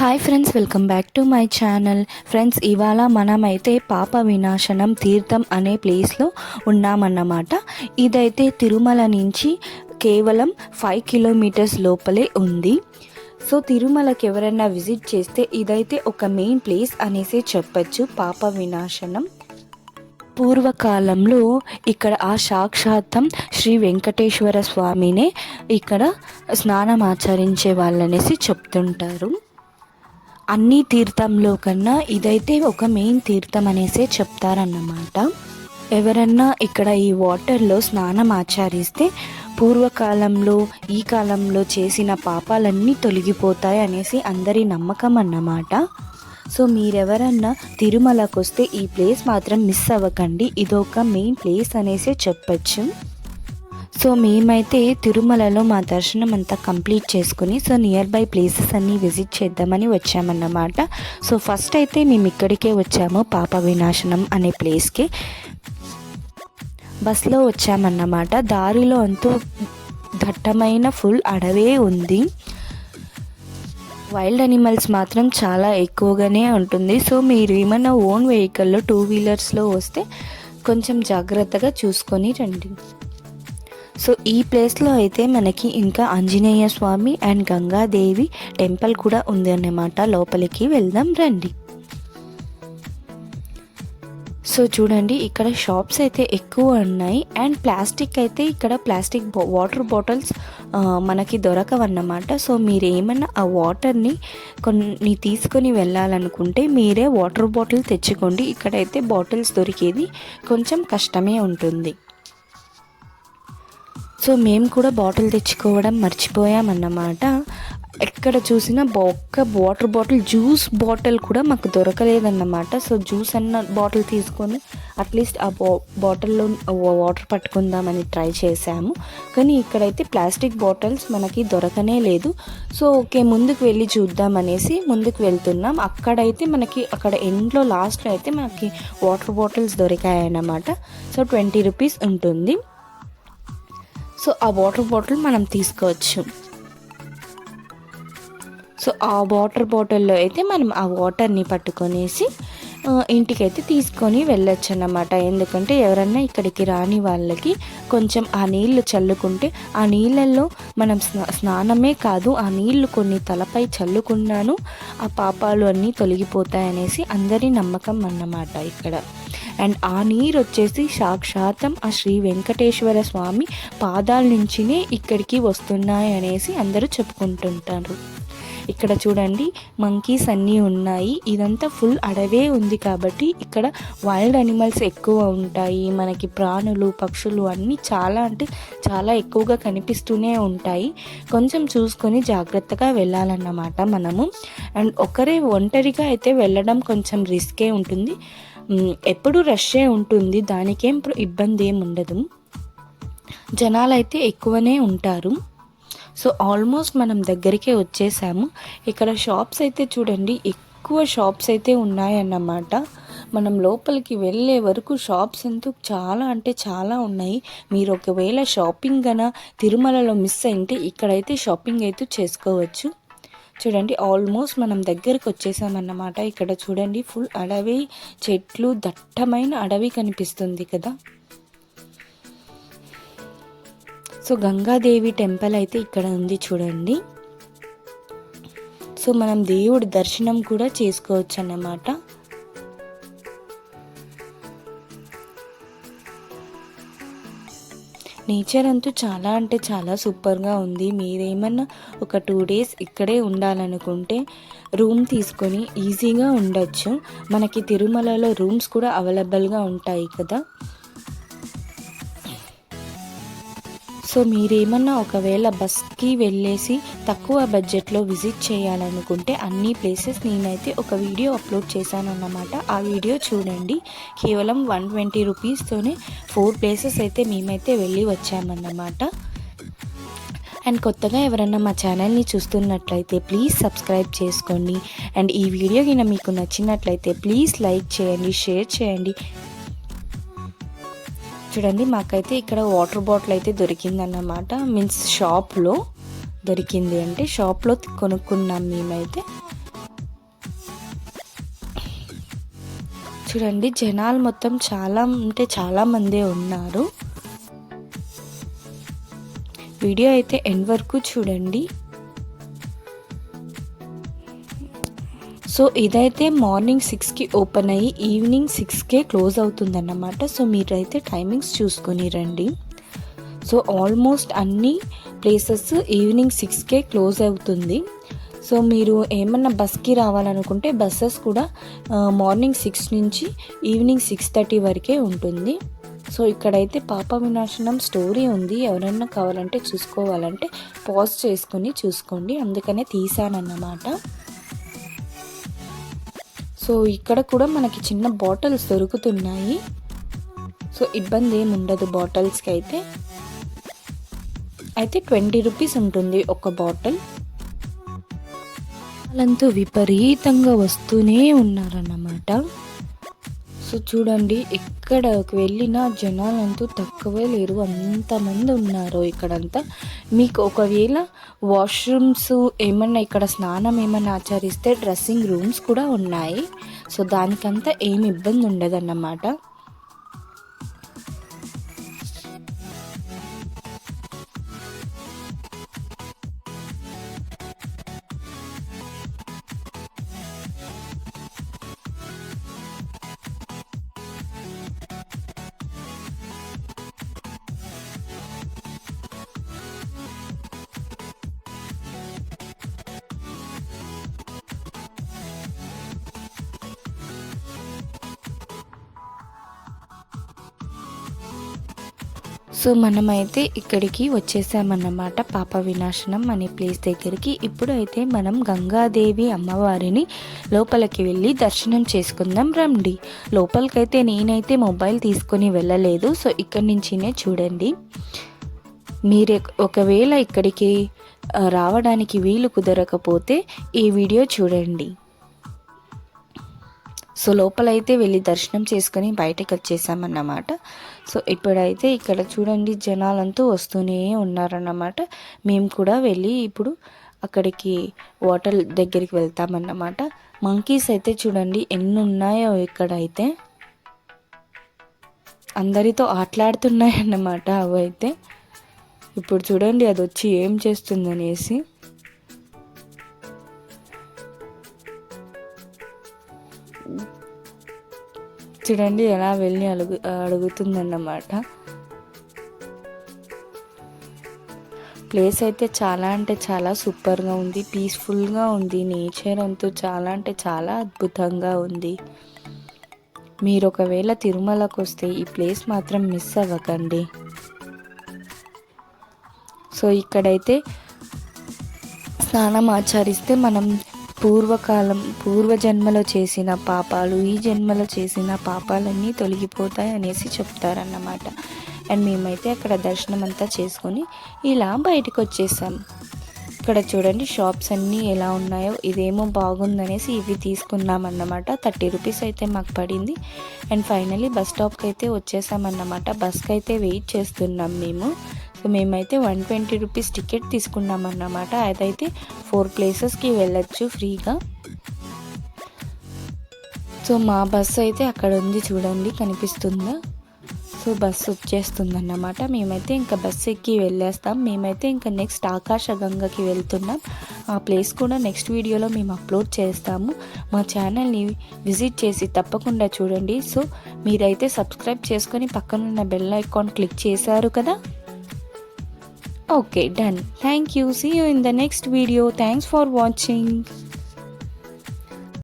Hi friends welcome back to my channel friends ఇవాళ మనమైతే పాప వినాశనం తీర్థం అనే ప్లేస్లో ఉన్నామన్నమాట. ఇదైతే తిరుమల నుంచి కేవలం ఫైవ్ కిలోమీటర్స్ లోపలే ఉంది. సో తిరుమలకి ఎవరైనా విజిట్ చేస్తే ఇదైతే ఒక మెయిన్ ప్లేస్ అనేసి చెప్పచ్చు పాప వినాశనం. పూర్వకాలంలో ఇక్కడ ఆ సాక్షాత్తం శ్రీ వెంకటేశ్వర స్వామినే ఇక్కడ స్నానం ఆచరించే వాళ్ళనేసి చెప్తుంటారు. అన్ని తీర్థంలో కన్నా ఇదైతే ఒక మెయిన్ తీర్థం అనేసే చెప్తారన్నమాట. ఎవరన్నా ఇక్కడ ఈ వాటర్లో స్నానం ఆచరిస్తే పూర్వకాలంలో ఈ కాలంలో చేసిన పాపాలన్నీ తొలగిపోతాయి అనేసి అందరి నమ్మకం అన్నమాట. సో మీరెవరన్నా తిరుమలకు వస్తే ఈ ప్లేస్ మాత్రం మిస్ అవ్వకండి. ఇదొక మెయిన్ ప్లేస్ అనేసి చెప్పచ్చు. సో మేమైతే తిరుమలలో మా దర్శనం అంతా కంప్లీట్ చేసుకుని సో నియర్ బై ప్లేసెస్ అన్నీ విజిట్ చేద్దామని వచ్చామన్నమాట. సో ఫస్ట్ అయితే మేము ఇక్కడికే వచ్చాము పాప వినాశనం అనే ప్లేస్కి. బస్లో వచ్చామన్నమాట. దారిలో అంతా దట్టమైన ఫుల్ అడవే ఉంది. వైల్డ్ అనిమల్స్ మాత్రం చాలా ఎక్కువగానే ఉంటుంది. సో మీరు ఏమైనా ఓన్ వెహికల్లో టూ వీలర్స్లో వస్తే కొంచెం జాగ్రత్తగా చూసుకొని రండి. సో ఈ ప్లేస్లో అయితే మనకి ఇంకా ఆంజనేయ స్వామి అండ్ గంగాదేవి టెంపుల్ కూడా ఉంది అన్నమాట. లోపలికి వెళ్దాం రండి. సో చూడండి ఇక్కడ షాప్స్ అయితే ఎక్కువ ఉన్నాయి అండ్ ప్లాస్టిక్ అయితే ఇక్కడ ప్లాస్టిక్ వాటర్ బాటిల్స్ మనకి దొరకవన్నమాట. సో మీరు ఏమన్నా ఆ వాటర్ని కొన్ని తీసుకొని వెళ్ళాలనుకుంటే మీరే వాటర్ బాటిల్ తెచ్చుకోండి. ఇక్కడైతే బాటిల్స్ దొరికేది కొంచెం కష్టమే ఉంటుంది. సో మేము కూడా బాటిల్ తెచ్చుకోవడం మర్చిపోయామన్నమాట. ఎక్కడ చూసినా ఒక్క వాటర్ బాటిల్ జ్యూస్ బాటిల్ కూడా మాకు దొరకలేదన్నమాట. సో జ్యూస్ అన్న బాటిల్ తీసుకొని అట్లీస్ట్ ఆ బా బాటిల్లో వాటర్ పట్టుకుందామని ట్రై చేశాము. కానీ ఇక్కడైతే ప్లాస్టిక్ బాటిల్స్ మనకి దొరకనే లేదు. సో ఓకే ముందుకు వెళ్ళి చూద్దామనేసి ముందుకు వెళ్తున్నాం. అక్కడైతే మనకి అక్కడ ఎండ్లో లాస్ట్లో అయితే మనకి వాటర్ బాటిల్స్ దొరికాయన్నమాట. సో ట్వంటీ రూపీస్ ఉంటుంది. సో ఆ వాటర్ బాటిల్ మనం తీసుకోవచ్చు. సో ఆ వాటర్ బాటిల్లో అయితే మనం ఆ వాటర్ని పట్టుకొనేసి ఇంటికైతే తీసుకొని వెళ్ళొచ్చు అన్నమాట ఎందుకంటే ఎవరన్నా ఇక్కడికి రాని వాళ్ళకి కొంచెం ఆ నీళ్ళు చల్లుకుంటే ఆ నీళ్ళల్లో మనం స్నానమే కాదు ఆ నీళ్ళు కొన్ని తలపై చల్లుకున్నాను ఆ పాపాలు అన్నీ తొలగిపోతాయనేసి అందరి నమ్మకం అన్నమాట ఇక్కడ. అండ్ ఆ నీరు వచ్చేసి సాక్షాతం ఆ శ్రీ వెంకటేశ్వర స్వామి పాదాల నుంచినే ఇక్కడికి వస్తున్నాయి అనేసి అందరూ చెప్పుకుంటుంటారు. ఇక్కడ చూడండి మంకీస్ అన్నీ ఉన్నాయి. ఇదంతా ఫుల్ అడవే ఉంది కాబట్టి ఇక్కడ వైల్డ్ అనిమల్స్ ఎక్కువ ఉంటాయి. మనకి ప్రాణులు పక్షులు అన్నీ చాలా అంటే చాలా ఎక్కువగా కనిపిస్తూనే ఉంటాయి. కొంచెం చూసుకొని జాగ్రత్తగా వెళ్ళాలన్నమాట మనము. అండ్ ఒకరే ఒంటరిగా అయితే వెళ్ళడం కొంచెం రిస్కే ఉంటుంది. ఎప్పుడు రష్ే ఉంటుంది దానికేం ఇబ్బంది ఏమి ఉండదు. జనాలు అయితే ఎక్కువనే ఉంటారు. సో ఆల్మోస్ట్ మనం దగ్గరికే వచ్చేసాము. ఇక్కడ షాప్స్ అయితే చూడండి ఎక్కువ షాప్స్ అయితే ఉన్నాయన్నమాట. మనం లోపలికి వెళ్ళే వరకు షాప్స్ ఎంతో చాలా అంటే చాలా ఉన్నాయి. మీరు ఒకవేళ షాపింగ్ కన తిరుమలలో మిస్ అయితే ఇక్కడైతే షాపింగ్ అయితే చేసుకోవచ్చు. చూడండి ఆల్మోస్ట్ మనం దగ్గరకు వచ్చేసామన్నమాట. ఇక్కడ చూడండి ఫుల్ అడవి చెట్లు దట్టమైన అడవి కనిపిస్తుంది కదా. సో గంగాదేవి టెంపుల్ అయితే ఇక్కడ ఉంది చూడండి. సో మనం దేవుడి దర్శనం కూడా చేసుకోవచ్చు అన్నమాట నేచర్ అంతా చాలా అంటే చాలా సూపర్గా ఉంది. మీరేమన్నా ఒక టూ డేస్ ఇక్కడే ఉండాలనుకుంటే రూమ్ తీసుకొని ఈజీగా ఉండొచ్చు. మనకి తిరుమలలో రూమ్స్ కూడా అవైలబుల్గా ఉంటాయి కదా. సో మీరేమన్నా ఒకవేళ బస్కి వెళ్ళేసి తక్కువ బడ్జెట్లో విజిట్ చేయాలనుకుంటే అన్ని ప్లేసెస్ నేనైతే ఒక వీడియో అప్లోడ్ చేశాను అన్నమాట ఆ వీడియో చూడండి. కేవలం వన్ ట్వంటీ రూపీస్తోనే ఫోర్ ప్లేసెస్ అయితే మేమైతే వెళ్ళి వచ్చామన్నమాట. అండ్ కొత్తగా ఎవరన్నా మా ఛానల్ని చూస్తున్నట్లయితే ప్లీజ్ సబ్స్క్రైబ్ చేసుకోండి. అండ్ ఈ వీడియో కింద మీకు నచ్చినట్లయితే ప్లీజ్ లైక్ చేయండి షేర్ చేయండి. చూడండి మాకైతే ఇక్కడ వాటర్ బాటిల్ అయితే దొరికిందన్నమాట. మీన్స్ షాప్లో దొరికింది అంటే షాప్లో కొనుక్కున్నాం మేమైతే. చూడండి జనాలు మొత్తం చాలా అంటే చాలా మందే ఉన్నారు. వీడియో అయితే ఎండ్ వరకు చూడండి. సో ఇదైతే మార్నింగ్ సిక్స్కి ఓపెన్ అయ్యి ఈవినింగ్ సిక్స్కే క్లోజ్ అవుతుందన్నమాట. సో మీరైతే టైమింగ్స్ చూసుకొని రండి. సో ఆల్మోస్ట్ అన్ని ప్లేసెస్ ఈవినింగ్ సిక్స్కే క్లోజ్ అవుతుంది. సో మీరు ఏమన్నా బస్కి రావాలనుకుంటే బస్సెస్ కూడా మార్నింగ్ సిక్స్ నుంచి ఈవినింగ్ సిక్స్ థర్టీ వరకే ఉంటుంది. సో ఇక్కడైతే పాప వినాశనం స్టోరీ ఉంది. ఎవరన్నా కావాలంటే చూసుకోవాలంటే పాజ్ చేసుకొని చూసుకోండి. అందుకనే తీసానన్నమాట. సో ఇక్కడ కూడా మనకి చిన్న బాటిల్స్ దొరుకుతున్నాయి. సో ఇబ్బంది ఏమి ఉండదు బాటిల్స్కి అయితే. అయితే ట్వంటీ రూపీస్ ఉంటుంది ఒక బాటిల్. వాళ్ళంతా విపరీతంగా వస్తూనే ఉన్నారన్నమాట. సో చూడండి ఎక్కడకి వెళ్ళినా జనాలంతూ తక్కువే లేరు. అంతమంది ఉన్నారు ఇక్కడంతా. మీకు ఒకవేళ వాష్రూమ్స్ ఏమన్నా ఇక్కడ స్నానం ఏమన్నా ఆచరిస్తే డ్రెస్సింగ్ రూమ్స్ కూడా ఉన్నాయి. సో దానికంతా ఏమి ఇబ్బంది ఉండదన్నమాట. సో మనమైతే ఇక్కడికి వచ్చేసామన్నమాట పాప వినాశనం అనే ప్లేస్ దగ్గరికి. ఇప్పుడు అయితే మనం గంగాదేవి అమ్మవారిని లోపలికి వెళ్ళి దర్శనం చేసుకుందాం రండి. లోపలికైతే నేనైతే మొబైల్ తీసుకొని వెళ్ళలేదు సో ఇక్కడి నుంచినే చూడండి. మీరు ఒకవేళ ఇక్కడికి రావడానికి వీలు కుదరకపోతే ఈ వీడియో చూడండి. సో లోపలైతే వెళ్ళి దర్శనం చేసుకొని బయటకు వచ్చేసామన్నమాట. సో ఇప్పుడైతే ఇక్కడ చూడండి జనాలంతా వస్తూనే ఉన్నారన్నమాట. మేము కూడా వెళ్ళి ఇప్పుడు అక్కడికి వాటర్ దగ్గరికి వెళ్తామన్నమాట. మంకీస్ అయితే చూడండి ఎన్ని ఉన్నాయో ఇక్కడ అయితే అందరితో ఆటలాడుతున్నాయన్నమాట అవి అయితే ఇప్పుడు చూడండి అది వచ్చి ఏం చేస్తుందనేసి. చూడండి ఎలా వెళ్ళి అడుగు అడుగుతుందన్నమాట. ప్లేస్ అయితే చాలా అంటే చాలా సూపర్గా ఉంది. పీస్ఫుల్గా ఉంది. నేచర్ అంతా చాలా అంటే చాలా అద్భుతంగా ఉంది. మీరు ఒకవేళ తిరుమలకు వస్తే ఈ ప్లేస్ మాత్రం మిస్ అవ్వకండి. సో ఇక్కడైతే స్నానం ఆచరిస్తే మనం పూర్వకాలం పూర్వజన్మలో చేసిన పాపాలు ఈ జన్మలో చేసిన పాపాలన్నీ తొలగిపోతాయి అనేసి చెప్తారన్నమాట. అండ్ మేమైతే అక్కడ దర్శనం అంతా చేసుకొని ఇలా బయటకు వచ్చేసాం ఇక్కడ చూడండి షాప్స్ అన్నీ ఎలా ఉన్నాయో ఇదేమో బాగుందనేసి ఇవి తీసుకున్నామన్నమాట. థర్టీ రూపీస్ అయితే మాకు పడింది. అండ్ ఫైనలీ బస్ స్టాప్కి అయితే వచ్చేసామన్నమాట. బస్కి అయితే వెయిట్ చేస్తున్నాం మేము. సో మేమైతే వన్ ట్వంటీ రూపీస్ టికెట్ తీసుకున్నాం అన్నమాట అదైతే ఫోర్ ప్లేసెస్కి వెళ్ళచ్చు ఫ్రీగా. సో మా బస్సు అయితే అక్కడ ఉంది చూడండి కనిపిస్తుందా? సో బస్సు వచ్చేస్తుందన్నమాట మేమైతే ఇంకా బస్సు ఎక్కి వెళ్ళేస్తాం. మేమైతే ఇంకా నెక్స్ట్ ఆకాశగంగకి వెళ్తున్నాం. ఆ ప్లేస్ కూడా నెక్స్ట్ వీడియోలో మేము అప్లోడ్ చేస్తాము. మా ఛానల్ని విజిట్ చేసి తప్పకుండా చూడండి. సో మీరైతే సబ్స్క్రైబ్ చేసుకొని పక్కనున్న బెల్ ఐకాన్ క్లిక్ చేశారు కదా? Okay, done. Thank you. See you in the next video. Thanks for watching.